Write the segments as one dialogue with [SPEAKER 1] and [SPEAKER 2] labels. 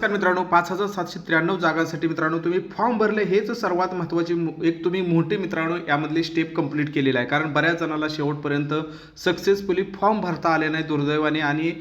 [SPEAKER 1] नमस्कार मित्रांनो पाच हजार सातशे त्र्याण्णव जागांसाठी मित्रांनो तुम्ही फॉर्म भरले हेच सर्वात महत्त्वाची एक तुम्ही मोठी मित्रांनो यामधली स्टेप कंप्लीट केलेला आहे. कारण बऱ्याच जणाला शेवटपर्यंत सक्सेसफुली फॉर्म भरता आले नाही दुर्दैवाने आणि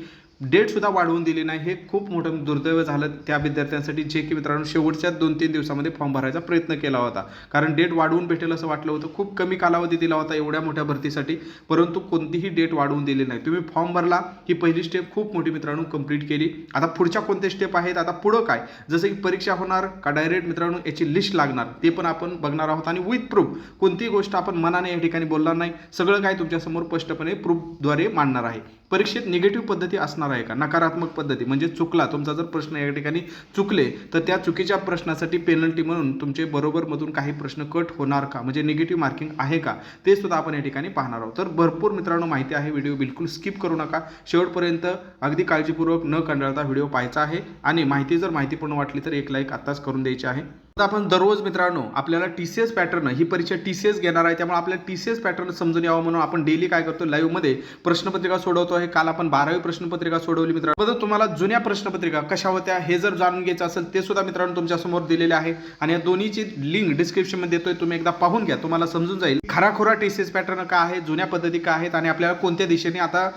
[SPEAKER 1] डेटसुद्धा वाढवून दिली नाही. हे खूप मोठं दुर्दैव झालं. त्या विद्यार्थ्यांसाठी जे की मित्रांनो शेवटच्या दोन तीन दिवसामध्ये फॉर्म भरायचा प्रयत्न केला होता. कारण डेट वाढवून भेटेल असं वाटलं होतं. खूप कमी कालावधी दिला होता एवढ्या मोठ्या भरतीसाठी. परंतु कोणतीही डेट वाढवून दिली नाही. तुम्ही फॉर्म भरला ही पहिली स्टेप खूप मोठी मित्रांनो कंप्लीट केली. आता पुढच्या कोणत्या स्टेप आहेत? आता पुढं काय? जसं की परीक्षा होणार का डायरेक्ट मित्रांनो याची लिस्ट लागणार? ते पण आपण बघणार आहोत. आणि विथ प्रूफ कोणतीही गोष्ट आपण मनाने या ठिकाणी बोलणार नाही. सगळं काय तुमच्यासमोर स्पष्टपणे प्रूफद्वारे मांडणार आहे. परीक्षेत निगेटिव्ह पद्धती असणार आहे का? नकारात्मक पद्धती म्हणजे चुकला तुमचा जर प्रश्न या ठिकाणी चुकले तर त्या चुकीच्या प्रश्नासाठी पेनल्टी म्हणून तुमचे बरोबरमधून काही प्रश्न कट होणार का? म्हणजे निगेटिव्ह मार्किंग आहे का? ते सुद्धा आपण या ठिकाणी पाहणार आहोत. तर भरपूर मित्रांनो माहिती आहे व्हिडिओ बिलकुल स्किप करू नका. शेवटपर्यंत अगदी काळजीपूर्वक न कंडाळता व्हिडिओ पाहायचा आहे. आणि माहिती जर माहितीपूर्ण वाटली तर एक लाईक आत्ताच करून द्यायची आहे. आता आपण दररोज मित्रांनो आपल्याला टी सी एस पॅटर्न ही परीक्षा टी सी एस घेणार आहे त्यामुळे आपल्याला टी सी एस पॅटर्न समजून यावं म्हणून आपण डेली काय करतो लाईव्हमध्ये प्रश्नपत्रिका सोडवतो आहे. काल आपण बारावी प्रश्नपत्रिका सोडवली मित्रांनो. तुम्हाला जुन्या प्रश्नपत्रिका कशा होत्या हे जर जाणून घ्यायचं असेल ते सुद्धा मित्रांनो तुमच्यासमोर दिलेले आहे. आणि या दोन्हीची लिंक डिस्क्रिप्शनमध्ये देतोय तुम्ही एकदा पाहून घ्या तुम्हाला समजून जाईल. खराखोरा टी सी एस पॅटर्न काय आहे जुन्या पद्धती काय आहेत आणि आपल्याला कोणत्या दिशेने आता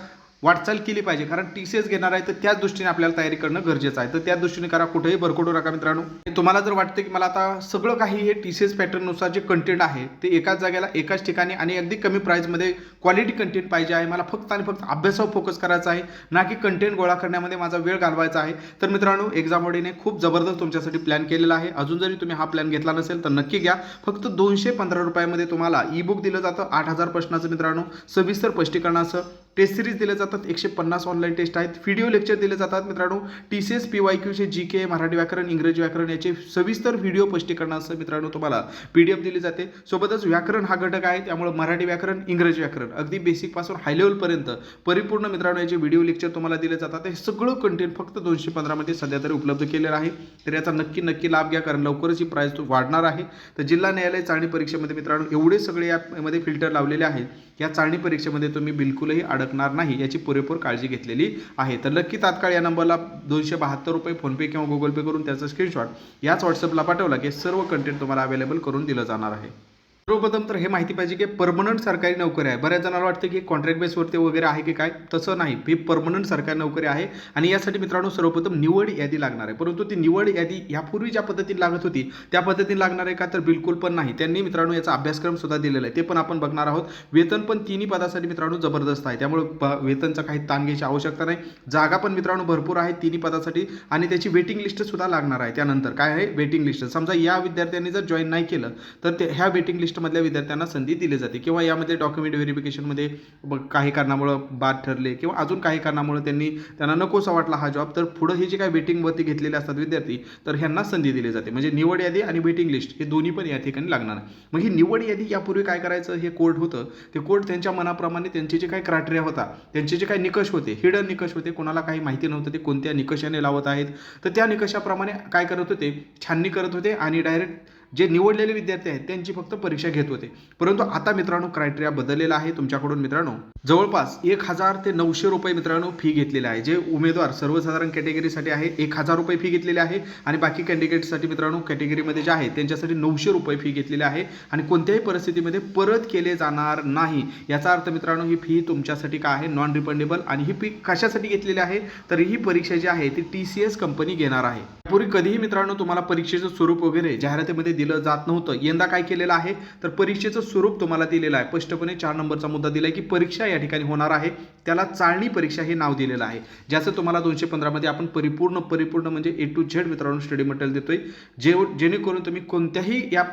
[SPEAKER 1] वाटचाल केली पाहिजे. कारण टी सी एस घेणार आहे तर त्याच दृष्टीने आपल्याला तयारी करणं गरजेचं आहे. तर त्या दृष्टीने करा. कुठेही भरकटू नका मित्रांनो. तुम्हाला जर वाटतं की मला आता सगळं काही हे टी सी एस पॅटर्ननुसार जे कंटेंट आहे ते एकाच जागेला एकाच ठिकाणी आणि अगदी कमी प्राईजमध्ये क्वालिटी कंटेंट पाहिजे आहे. मला फक्त आणि फक्त अभ्यासावर फोकस करायचा आहे ना की कंटेंट गोळा करण्यामध्ये माझा वेळ घालवायचा आहे. तर मित्रांनो एक्झाम वडीने खूप जबरदस्त तुमच्यासाठी प्लॅन केलेला आहे. अजून जरी तुम्ही हा प्लॅन घेतला नसेल तर नक्की घ्या. फक्त दोनशे पंधरा रुपयामध्ये तुम्हाला ई बुक दिलं जातं. आठ हजार प्रश्नाचं मित्रांनो. सविस्तर स्पष्टीकरणाचं टेस्ट सिरीज जातं. शकतात एकशे पन्नास ऑनलाईन टेस्ट आहेत. व्हिडिओ लेक्चर दिले जातात मित्रांनो. T C S P Y क्यूचे G K Marathi व्याकरण इंग्रजी व्याकरण याचे सविस्तर व्हिडिओ स्पष्टीकरणासह मित्रांनो तुम्हाला पी डी एफ दिली जाते. सोबतच व्याकरण हा घटक आहे. त्यामुळे मराठी व्याकरण इंग्रजी व्याकरण अगदी बेसिकपासून हाय लेवलपर्यंत परिपूर्ण मित्रांनो याचे व्हिडिओ लेक्चर तुम्हाला दिले जातात. हे सगळं कंटेंट फक्त दोनशे पंधरामध्ये सध्या तरी उपलब्ध केलेलं आहे. तर याचा नक्की नक्की लाभ घ्या. कारण लवकरच ही प्राईस वाढणार आहे. तर जिल्हा न्यायालय चाळणी परीक्षेमध्ये मित्रांनो एवढे सगळे यामध्ये फिल्टर लावलेले आहेत. या चाळणी परीक्षेमध्ये तुम्ही बिलकुलही अडकणार नाही याची पुरेपूर काळजी घेतलेली आहे. तर नक्की तात्काळ या नंबरला दोनशे बहात्तर रुपये फोनपे किंवा गुगल पे करून त्याचा स्क्रीनशॉट याच व्हॉट्सअपला पाठवला की सर्व कंटेंट तुम्हाला अवेलेबल करून दिलं जाणार आहे. सर्वप्रथम तर हे माहिती पाहिजे की परमनंट सरकारी नोकरी आहे. बऱ्याच जणांना वाटतं की कॉन्ट्रॅक्ट बेसवरती वगैरे आहे की काय? तसं नाही. ही परमनंट सरकारी नोकरी आहे आणि यासाठी मित्रांनो सर्वप्रथम निवड यादी लागणार आहे. परंतु ती निवड यादी यापूर्वी ज्या पद्धतीने लागत होती त्या पद्धतीने लागणार आहे का तर बिलकुल पण नाही. त्यांनी मित्रांनो याचा अभ्यासक्रम सुद्धा दिलेला आहे. ते पण आपण बघणार आहोत. वेतन पण तिन्ही पदासाठी मित्रांनो जबरदस्त आहे. त्यामुळे प- वेतनचा काही ताण घ्यायची आवश्यकता नाही. जागा पण मित्रांनो भरपूर आहे तिन्ही पदासाठी आणि त्याची वेटिंग लिस्ट सुद्धा लागणार आहे त्यानंतर. काय आहे? वेटिंग लिस्ट समजा या विद्यार्थ्यांनी जर जॉईन नाही केलं तर ते ह्या वेटिंग लिस्ट लिस्टमधल्या विद्यार्थ्यांना संधी दिली जाते किंवा यामध्ये डॉक्युमेंट व्हेरिफिकेशनमध्ये काही कारणामुळं बाद ठरले किंवा अजून काही कारणामुळं त्यांनी त्यांना नकोसा वाटला हा जॉब तर पुढं हे जे काही वेटिंगवरती घेतलेले असतात विद्यार्थी तर ह्यांना संधी दिली जाते. म्हणजे निवड यादी आणि वेटिंग लिस्ट हे दोन्ही पण या ठिकाणी लागणार. मग ही निवड यादी यापूर्वी काय करायचं? हे कोर्ट होतं. ते कोर्ट त्यांच्या मनाप्रमाणे त्यांचे जे काही क्रायटेरिया होता त्यांचे जे काही निकष होते हिडन निकष होते कोणाला काही माहिती नव्हतं ते कोणत्या निकषाने लावत आहेत? तर त्या निकषाप्रमाणे काय करत होते? छाननी करत होते आणि डायरेक्ट जे निवडलेले विद्यार्थी आहेत त्यांची फक्त परीक्षा घेत होते. परंतु आता मित्रांनो क्रायटेरिया बदललेला आहे तुमच्याकडून मित्रांनो. जवळपास एक हजार ते नऊशे रुपये मित्रांनो फी घेतलेली आहे. जे उमेदवार सर्वसाधारण कॅटेगरीसाठी आहे एक हजार रुपये फी घेतलेली आहे. आणि बाकी कॅन्डिडेटसाठी मित्रांनो कॅटेगरीमध्ये जे आहे त्यांच्यासाठी नऊशे रुपये फी घेतलेली आहे. आणि कोणत्याही परिस्थितीमध्ये परत केले जाणार नाही. याचा अर्थ मित्रांनो ही फी तुमच्यासाठी काय आहे? नॉन रिफंडेबल आणि ही फी कशासाठी घेतलेली आहे? तर ही परीक्षा जी आहे ती टी सी एस कंपनी घेणार आहे. पूर्वी कधीही मित्रांनो तुम्हाला परीक्षेचं स्वरूप वगैरे जाहिरातीमध्ये दिलं जात नव्हतं. यंदा काय केलेलं आहे? तर परीक्षेचं स्वरूप तुम्हाला दिलेलं आहे. स्पष्टपणे चार नंबरचा मुद्दा दिला आहे की परीक्षा या ठिकाणी होणार आहे. त्याला चाळणी परीक्षा हे नाव दिलेलं आहे. ज्याचं तुम्हाला दोनशे पंधरामध्ये आपण परिपूर्ण परिपूर्ण म्हणजे ए टू झेड मित्रांनो स्टडी मटेरियल देतोय. जे जेणेकरून तुम्ही कोणत्याही या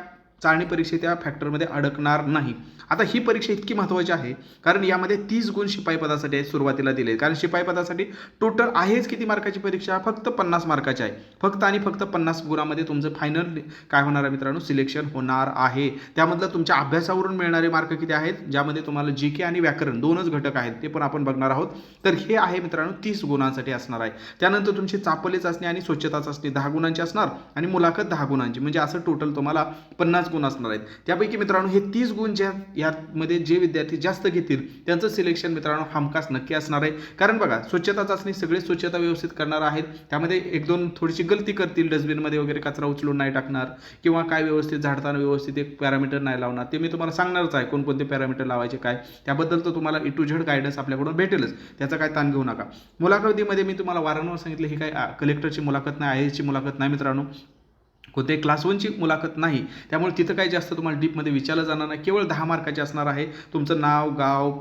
[SPEAKER 1] चाळणी परीक्षेत त्या फॅक्टरमध्ये अडकणार नाही. आता ही परीक्षा इतकी महत्त्वाची आहे कारण यामध्ये तीस गुण शिपाई पदासाठी आहे सुरुवातीला दिले कारण शिपाई पदासाठी टोटल आहेच किती मार्काची परीक्षा? फक्त पन्नास मार्काची आहे. फक्त आणि फक्त पन्नास गुणामध्ये तुमचं फायनल काय होणार आहे मित्रांनो? सिलेक्शन होणार आहे. त्यामधलं तुमच्या अभ्यासावरून मिळणारे मार्क किती आहेत? ज्यामध्ये तुम्हाला जी के आणि व्याकरण दोनच घटक आहेत ते पण आपण बघणार आहोत. तर हे आहे मित्रांनो तीस गुणांसाठी असणार आहे. त्यानंतर तुमची चापली चाचणी आणि स्वच्छता चाचणी दहा गुणांची असणार आणि मुलाखत दहा गुणांची. म्हणजे असं टोटल तुम्हाला पन्नास गुण असणार आहेत. त्यापैकी मित्रांनो हे तीस गुण ज्या यामध्ये जे विद्यार्थी जास्त घेतील त्यांचं सिलेक्शन मित्रांनो हमखास नक्की असणार आहे. कारण बघा स्वच्छता चाचणी सगळे स्वच्छता व्यवस्थित करणार आहेत. त्यामध्ये एक दोन थोडीशी गलती करतील डस्टबिनमध्ये वगैरे कचरा उचलून नाही टाकणार किंवा काय व्यवस्थित झाडताना व्यवस्थित एक पॅरामीटर नाही लावणार. ते मी तुम्हाला सांगणारच आहे कोणकोणते पॅरामीटर लावायचे काय. त्याबद्दल तर तुम्हाला ई टू झेड गायडन्स आपल्याकडून भेटेलच. त्याचा काय ताण घेऊ नका. मुलाखतीमध्ये मी तुम्हाला वारंवार सांगितलं ही काय कलेक्टरची मुलाखत नाही आय एसची मुलाखत नाही मित्रांनो. कोणत्याही क्लास वनची मुलाखत नाही. त्यामुळे तिथं काही जास्त तुम्हाला डीपमध्ये विचारलं जाणार नाही. केवळ दहा मार्काचे असणार आहे. तुमचं नाव गाव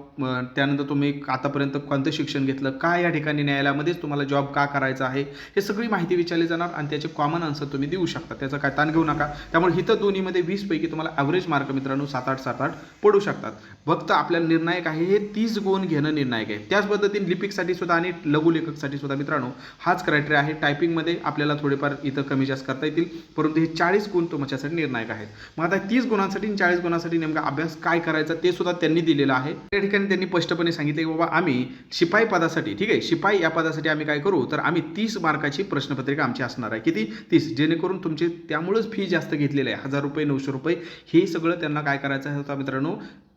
[SPEAKER 1] त्यानंतर तुम्ही आतापर्यंत कोणतं शिक्षण घेतलं काय या ठिकाणी न्यायालयामध्येच तुम्हाला जॉब का करायचा आहे हे सगळी माहिती विचारली जाणार आणि त्याचे कॉमन आन्सर तुम्ही देऊ शकता. त्याचा काय ताण घेऊ नका. त्यामुळे इथं दोन्हीमध्ये वीसपैकी तुम्हाला ॲव्हरेज मार्क मित्रांनो सात आठ सात आठ पडू शकतात. फक्त आपल्याला निर्णायक आहे हे तीस गुण घेणं निर्णायक आहे. त्याच पद्धतीने लिपिकसाठी सुद्धा आणि लघुलेखकसाठी सुद्धा मित्रांनो हाच क्रायटेरिया आहे. टायपिंगमध्ये आपल्याला थोडेफार इथं कमी जास्त करता येतील. परंतु हे चाळीस गुण तुमच्यासाठी निर्णायक आहेत. मग आता तीस गुणांसाठी आणि चाळीस गुणांसाठी नेमका अभ्यास काय करायचा ते सुद्धा त्यांनी दिलेलं आहे. त्या ठिकाणी त्यांनी स्पष्टपणे सांगितले की बाबा आम्ही शिपाई पदासाठी ठीक आहे शिपाई या पदासाठी आम्ही काय करू? तर आम्ही तीस मार्काची प्रश्नपत्रिका आमची असणार आहे. किती? तीस. जेणेकरून तुमचे त्यामुळेच फी जास्त घेतलेली आहे. हजार रुपये नऊशे रुपये. हे सगळं त्यांना काय करायचं होता मित्रांनो?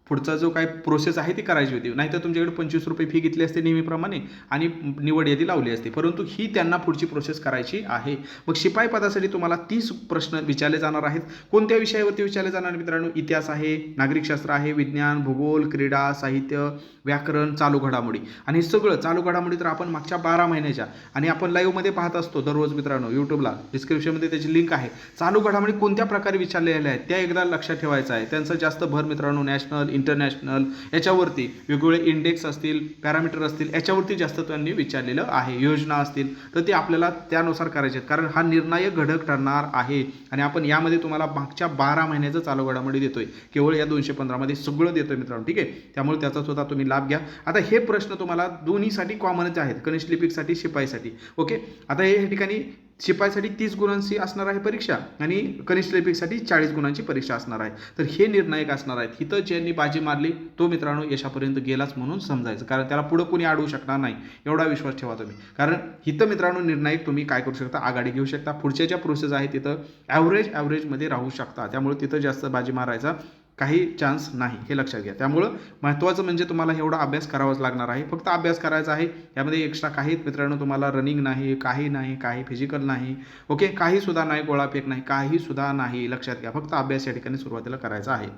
[SPEAKER 1] पुढचा जो काय प्रोसेस आहे ती करायची होती. नाहीतर तुमच्याकडे पंचवीस रुपये फी घेतली असते नेहमीप्रमाणे आणि निवड यादी लावली असते. परंतु ही त्यांना पुढची प्रोसेस करायची आहे. मग शिपाई पदासाठी तुम्हाला तीस प्रश्न विचारले जाणार आहेत. कोणत्या विषयावरती विचारले जाणार मित्रांनो? इतिहास आहे नागरिकशास्त्र आहे विज्ञान भूगोल क्रीडा साहित्य व्याकरण चालू घडामोडी. आणि हे सगळं चालू घडामोडी तर आपण मागच्या बारा महिन्याच्या आणि आपण लाईव्हमध्ये पाहत असतो दररोज मित्रांनो. यूट्यूबला डिस्क्रिप्शनमध्ये त्याची लिंक आहे. चालू घडामोडी कोणत्या प्रकारे विचारलेल्या आहेत त्या एकदा लक्षात ठेवायचं आहे. त्यांचं जास्त भर मित्रांनो नॅशनल इंटरनॅशनल याच्यावरती वेगवेगळे इंडेक्स असतील पॅरामीटर असतील याच्यावरती जास्त त्यांनी विचारलेलं आहे. योजना असतील तर ते आपल्याला त्यानुसार करायचे आहेत. कारण हा निर्णायक घडक ठरणार आहे. आणि आपण यामध्ये तुम्हाला मागच्या बारा महिन्याचं चालू घडामोडी देतोय. केवळ या दोनशे पंधरामध्ये सगळं देतोय मित्रांनो ठीक आहे? त्यामुळे त्याचा सुद्धा तुम्ही लाभ घ्या. आता हे प्रश्न तुम्हाला दोन्हीसाठी कॉमनच आहेत. कनिष्ठ लिपिकसाठी शिपाईसाठी. ओके? आता हे ठिकाणी शिपाईसाठी तीस गुणांची असणार आहे परीक्षा आणि कनिष्ठ लिपिकसाठी चाळीस गुणांची परीक्षा असणार आहे. तर हे निर्णायक असणार आहेत. हिथं ज्यांनी बाजी मारली तो मित्रांनो यशापर्यंत गेलाच म्हणून समजायचं. कारण त्याला पुढं कोणी अडवू शकणार नाही एवढा विश्वास ठेवा तुम्ही. कारण हिथं मित्रांनो निर्णायक तुम्ही काय करू शकता? आघाडी घेऊ शकता. पुढच्या ज्या प्रोसेस आहेत तिथं ॲव्हरेज ॲव्हरेजमध्ये राहू शकता. त्यामुळे तिथं जास्त बाजी मारायचा काही चान्स नाही हे लक्षात घ्या. त्यामुळं महत्त्वाचं म्हणजे तुम्हाला एवढा अभ्यास करावाच लागणार आहे. फक्त अभ्यास करायचा आहे यामध्ये एक्स्ट्रा काही मित्रांनो तुम्हाला रनिंग नाही काही नाही काही फिजिकल नाही. ओके काहीसुद्धा नाही गोळाफेक नाही काहीसुद्धा नाही लक्षात घ्या. फक्त अभ्यास या ठिकाणी सुरुवातीला करायचा आहे.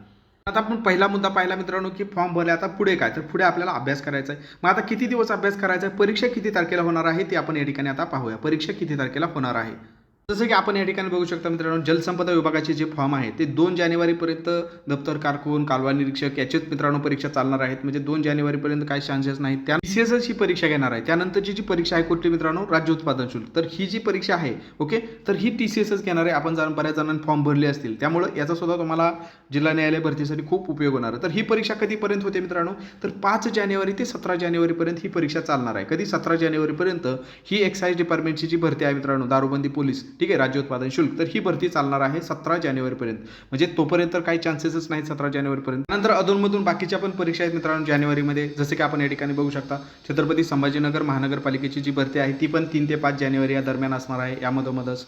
[SPEAKER 1] आता आपण पहिला मुद्दा पाहिला मित्रांनो की फॉर्म भरले आता पुढे काय? तर पुढे आपल्याला अभ्यास करायचा आहे. मग आता किती दिवस अभ्यास करायचा आहे? परीक्षा किती तारखेला होणार आहे? ते आपण या ठिकाणी आता पाहूया. परीक्षा किती तारखेला होणार आहे? जसं की आपण या ठिकाणी बघू शकता मित्रांनो जलसंपदा विभागाचे जे फॉर्म आहे ते दोन जानेवारीपर्यंत दप्तर कारकून कालवा निरीक्षक याचेच मित्रांनो परीक्षा चालणार आहेत. म्हणजे दोन जानेवारीपर्यंत काही चान्सेस नाही त्या सी एस ही परीक्षा घेणार आहे. त्यानंतरची जी परीक्षा आहे कुठली मित्रांनो? राज्य उत्पादन शुल्क. तर ही जी परीक्षा आहे ओके? तर ही टी सी एस एस घेणार आहे आपण जाणून बऱ्याच जणांनी फॉर्म भरले असतील. त्यामुळं याचा सुद्धा तुम्हाला जिल्हा न्यायालय भरतीसाठी खूप उपयोग होणार आहे. तर ही परीक्षा कधीपर्यंत होते मित्रांनो? तर पाच जानेवारी ते सतरा जानेवारीपर्यंत ही परीक्षा चालणार आहे. कधी? सतरा जानेवारीपर्यंत ही एक्साईज डिपार्टमेंटची जी भरती आहे मित्रांनो दारूबंदी पोलीस ठीक आहे राज्य उत्पादन शुल्क. तर ही भरती चालणार आहे सतरा जानेवारीपर्यंत. म्हणजे तोपर्यंत तर काही चान्सेसच नाहीत सतरा जानेवारीपर्यंत. नंतर अधूनमधून बाकीच्या पण परीक्षा आहेत मित्रांनो जानेवारीमध्ये. जसे की आपण या ठिकाणी बघू शकता छत्रपती संभाजीनगर महानगरपालिकेची जी भरती आहे ती पण तीन ते पाच जानेवारी या दरम्यान असणार आहे. यामधोमधच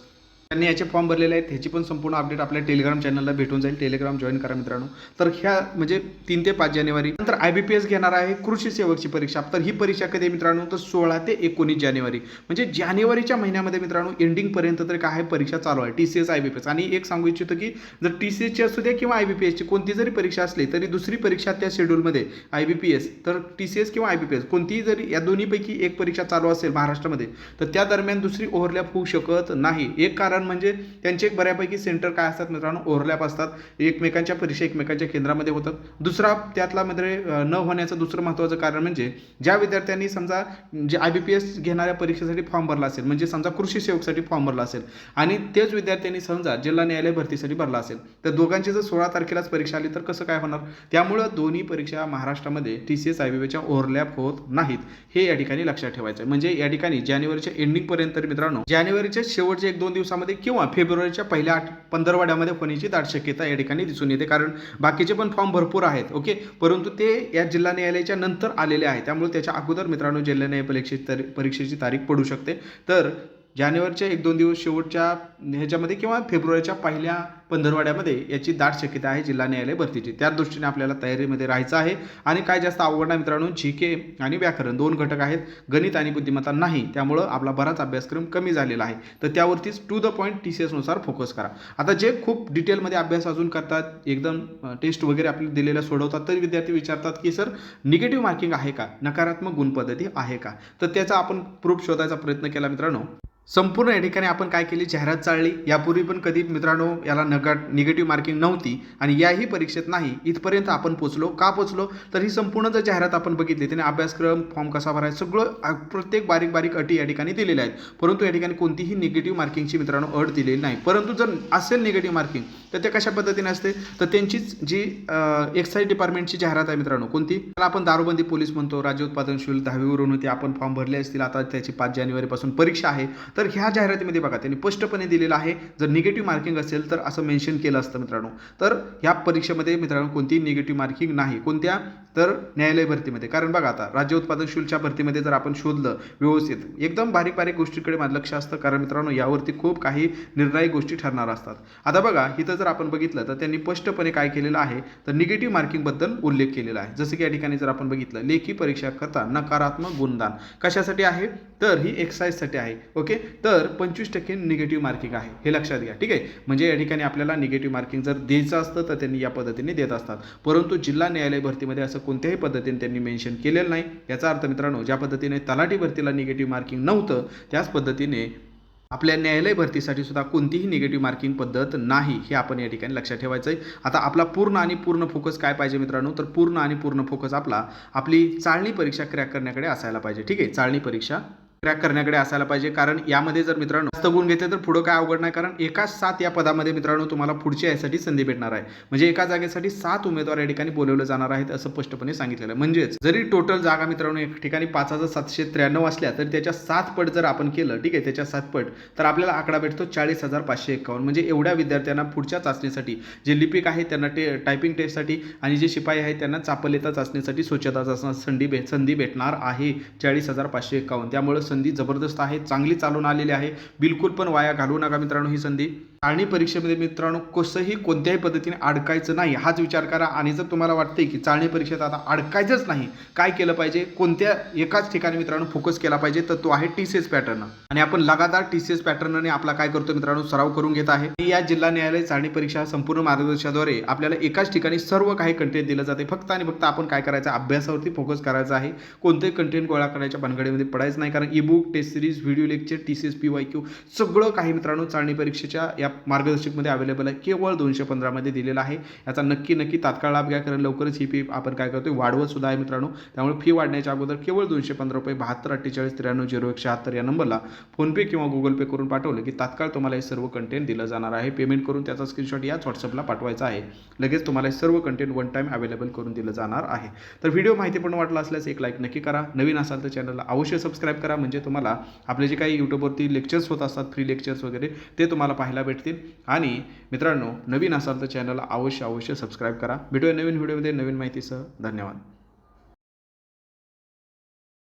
[SPEAKER 1] त्यांनी याचे फॉर्म भरलेले आहेत. ह्याची पण संपूर्ण अपडेट आपल्या टेलिग्राम चॅनलला भेटून जाईल. टेलिग्राम जॉईन करा मित्रांनो. तर ह्या म्हणजे तीन ते पाच जानेवारी. नंतर आय बी पी एस घेणार आहे कृषी सेवकची परीक्षा. तर ही परीक्षा कधी मित्रांनो? तर सोळा ते एकोणीस जानेवारी. म्हणजे जानेवारीच्या महिन्यामध्ये मित्रांनो एंडिंगपर्यंत तरी काय आहे? परीक्षा चालू आहे. T C S I B P S आणि एक सांगू इच्छितो की जर टी सी एसची असू द्या किंवा आय बी पी एसची कोणती जरी परीक्षा असली तरी दुसरी परीक्षा त्या शेड्यूलमध्ये आय बी पी एस तर टी सी एस किंवा आय बी पी एस कोणतीही जरी या दोन्हीपैकी एक परीक्षा चालू असेल महाराष्ट्रामध्ये तर त्या दरम्यान दुसरी ओव्हरलॅप होऊ शकत नाही. एक कारण म्हणजे त्यांचे एक बऱ्यापैकी सेंटर काय असतात मित्रांनो? ओव्हरलॅप असतात. एकमेकांच्या परीक्षा एकमेकांच्या केंद्रामध्ये होतात. दुसरा त्यातला म्हणजे न होण्याचं दुसरं महत्त्वाचं कारण म्हणजे ज्या विद्यार्थ्यांनी समजा जे आय बी पी एस घेणाऱ्या परीक्षेसाठी फॉर्म भरला असेल म्हणजे समजा कृषी सेवकसाठी फॉर्म भरला असेल आणि तेच विद्यार्थ्यांनी समजा जिल्हा न्यायालय भरतीसाठी भरला असेल तर दोघांची जर सोळा तारखेलाच परीक्षा आली तर कसं काय होणार? त्यामुळं दोन्ही परीक्षा महाराष्ट्रामध्ये T C S I B पीच्या ओव्हरलॅप होत नाहीत. हे या ठिकाणी लक्षात ठेवायचं म्हणजे या ठिकाणी जानेवारीच्या एंडिंगपर्यंत पर्यंत मित्रांनो जानेवारीच्या शेवटच्या एक दोन दिवसामध्ये किंवा फेब्रुवारीच्या पहिल्या आठ पंधरवाड्यामध्ये होण्याची दाट शक्यता या ठिकाणी दिसून येते. कारण बाकीचे पण फॉर्म भरपूर आहेत ओके? परंतु ते या जिल्हा न्यायालयाच्या नंतर आलेले आहे त्यामुळे त्याच्या अगोदर मित्रांनो जिल्हा न्याय परीक्षेची तारीख परीक्षेची तारीख पडू शकते. तर जानेवारीच्या एक दोन दिवस शेवटच्या ह्याच्यामध्ये किंवा फेब्रुवारीच्या पहिल्या पंधरवाड्यामध्ये याची दाट शक्यता आहे जिल्हा न्यायालय भरतीची. त्या दृष्टीने आपल्याला तयारीमध्ये राहायचं आहे. आणि काय जास्त आवड नाही मित्रांनो जी के आणि व्याकरण दोन घटक आहेत. गणित आणि बुद्धिमत्ता नाही. त्यामुळं आपला बराच अभ्यासक्रम कमी झालेला आहे. तर त्यावरतीच to the point T C एसनुसार focus करा. आता जे खूप डिटेलमध्ये अभ्यास अजून करतात एकदम टेस्ट वगैरे आपल्या दिलेल्या सोडवतात तरी विद्यार्थी विचारतात की सर निगेटिव्ह मार्किंग आहे का? नकारात्मक गुणपद्धती आहे का? तर त्याचा आपण प्रूफ शोधायचा प्रयत्न केला मित्रांनो. संपूर्ण या ठिकाणी आपण काय केली? जाहिरात चालली. यापूर्वी पण कधी मित्रांनो याला नका निगेटिव्ह मार्किंग नव्हती आणि याही परीक्षेत नाही इथपर्यंत आपण पोचलो. का पोचलो? तर ही संपूर्ण जर जाहिरात आपण बघितली त्याने अभ्यासक्रम फॉर्म कसा भरायचा सगळं प्रत्येक बारीक बारीक अटी या ठिकाणी दिलेल्या आहेत. परंतु या ठिकाणी कोणतीही निगेटिव्ह मार्किंगची मित्रांनो अट दिलेली नाही. परंतु जर असेल निगेटिव्ह मार्किंग तर ते कशा पद्धतीने असते? तर त्यांचीच जी एक्साईज डिपार्टमेंटची जाहिरात आहे मित्रांनो कोणती? त्याला आपण दारूबंदी पोलीस म्हणतो राज्य उत्पादन शुल्क दहावीवरून होते आपण फॉर्म भरले असतील आता त्याची पाच जानेवारीपासून परीक्षा आहे. तर ह्या जाहिरातीमध्ये बघा त्यांनी स्पष्टपणे दिलेलं आहे जर निगेटिव्ह मार्किंग असेल तर असं मेन्शन केलं असतं मित्रांनो. तर ह्या परीक्षेमध्ये मित्रांनो कोणतीही निगेटिव्ह मार्किंग नाही. कोणत्या तर न्यायालय भरतीमध्ये. कारण बघा आता राज्य उत्पादन शुल्कच्या भरतीमध्ये जर आपण शोधलं व्यवस्थित एकदम बारीक बारीक गोष्टीकडे माझं लक्ष असतं. कारण मित्रांनो यावरती खूप काही निर्णायक गोष्टी ठरणार असतात. आता बघा इथं जर आपण बघितलं तर त्यांनी स्पष्टपणे काय केलेलं आहे तर निगेटिव्ह मार्किंगबद्दल उल्लेख केलेला आहे. जसं की या ठिकाणी जर आपण बघितलं लेखी परीक्षा करता नकारात्मक गुणदान. कशासाठी आहे? तर ही एक्साईजसाठी आहे. ओके? तर पंचवीस टक्के निगेटिव्ह मार्किंग आहे. हे लक्षात घ्या. ठीक आहे? म्हणजे या ठिकाणी आपल्याला निगेटिव्ह मार्किंग जर द्यायचं असतं तर त्यांनी या पद्धतीने देत असतात. परंतु जिल्हा न्यायालय भरतीमध्ये असं कोणत्याही पद्धतीने त्यांनी मेन्शन केलेलं नाही. याचा अर्थ मित्रांनो ज्या पद्धतीने तलाठी भरतीला निगेटिव्ह मार्किंग नव्हतं त्याच पद्धतीने आपल्या न्यायालय भरतीसाठी सुद्धा कोणतीही निगेटिव्ह मार्किंग पद्धत नाही हे आपण या ठिकाणी लक्षात ठेवायचं आहे आता आपला पूर्ण आणि पूर्ण फोकस काय पाहिजे मित्रांनो? तर पूर्ण आणि पूर्ण फोकस आपला आपली चाळणी परीक्षा क्रॅक करण्याकडे असायला पाहिजे. ठीक आहे? चाळणी परीक्षा क्रॅक करण्याकडे असायला पाहिजे. कारण यामध्ये जर मित्रांनो जास्त गुण घेतले तर पुढं काय अवघड नाही. कारण एकाच सात या पदामध्ये मित्रांनो तुम्हाला पुढच्या यासाठी संधी भेटणार आहे. म्हणजे एका जागेसाठी सात उमेदवार या ठिकाणी बोलवले जाणार आहेत असं स्पष्टपणे सांगितलेलं आहे. म्हणजेच जरी टोटल जागा मित्रांनो एक ठिकाणी पाच हजार सातशे त्र्याण्णव असल्या तर त्याच्या सात पट जर आपण केलं ठीक आहे त्याच्या सात पट तर आपल्याला आकडा भेटतो चाळीस हजार पाचशे एकावन्न. म्हणजे एवढ्या विद्यार्थ्यांना पुढच्या चाचणीसाठी जे लिपिक आहे त्यांना टे टायपिंग टेस्टसाठी आणि जे शिपाई आहे त्यांना चापलेता चाचणीसाठी स्वच्छता चाचणी संधी भेट संधी भेटणार आहे. चाळीस हजार पाचशे एकावन्न. त्यामुळे संधी जबरदस्त आहे चांगली चालून आलेली आहे. बिलकुल पण वाया घालवू नका मित्रांनो ही संधी. चाळणी परीक्षेमध्ये मित्रांनो कसंही कोणत्याही पद्धतीने अडकायचं नाही. हाच विचार करा. आणि जर तुम्हाला वाटते की चाळणी परीक्षेत आता अडकायचंच नाही काय केलं पाहिजे? कोणत्या एकाच ठिकाणी मित्रांनो फोकस केला पाहिजे? तर तो आहे टी सी एस पॅटर्न आणि आपण लगातार टी सी एस पॅटर्नने आपला काय करतो मित्रांनो? सराव करून घेत आहे. या जिल्हा न्यायालय चाळणी परीक्षा संपूर्ण मार्गदर्शनाद्वारे आपल्याला एकाच ठिकाणी सर्व काही कंटेंट दिलं जाते. फक्त आणि फक्त आपण काय करायचं? अभ्यासावरती फोकस करायचा आहे. कोणतेही कंटेंट गोळा करायच्या भानगडीमध्ये पडायचं नाही. कारण e book test series video lecture T C S P Y Q सगळं काही मित्रांनो चाळणी परीक्षेच्या या मार्गदर्शकमध्ये अवेलेबल आहे. केवळ दोनशे पंधरामध्ये दिलेला आहे. याचा नक्की नक्की तात्काळ लाभ घ्या. कारण लवकरच ही फी आपण काय करतो वाढवत सुद्धा आहे मित्रांनो. त्यामुळे फी वाढण्याच्या अगोदर केवळ दोनशे पंधरा रुपये बहात्तर अठ्ठेचाळीस त्र्याण्णव झिरो एक शहात्तर या नंबरला फोनपे किंवा गुगल पे करून पाठवलं की तात्काळ तुम्हाला हे सर्व कंटेंट दिलं जाणार आहे. पेमेंट करून त्याचा स्क्रीनशॉट याच व्हॉट्सअपला पाठवायचा आहे. लगेच तुम्हाला हे सर्व कंटेंट वन टाईम अवेलेबल करून दिलं जाणार आहे. तर व्हिडिओ माहितीपूर्ण वाटला असल्यास एक लाईक नक्की करा. नवीन असाल तर चॅनलला अवश्य सबस्क्राईब करा. म्हणजे तुम्हाला आपले जे काही यूट्यूबवरती लेक्चर्स होत असतात फ्री लेक्चर्स वगैरे ते तुम्हाला पाहायला भेटतील. आणि मित्रांनो नवीन असाल तर चॅनलला अवश्य अवश्य सबस्क्राईब करा. भेटूया नवीन व्हिडिओमध्ये नवीन माहितीसह. धन्यवाद.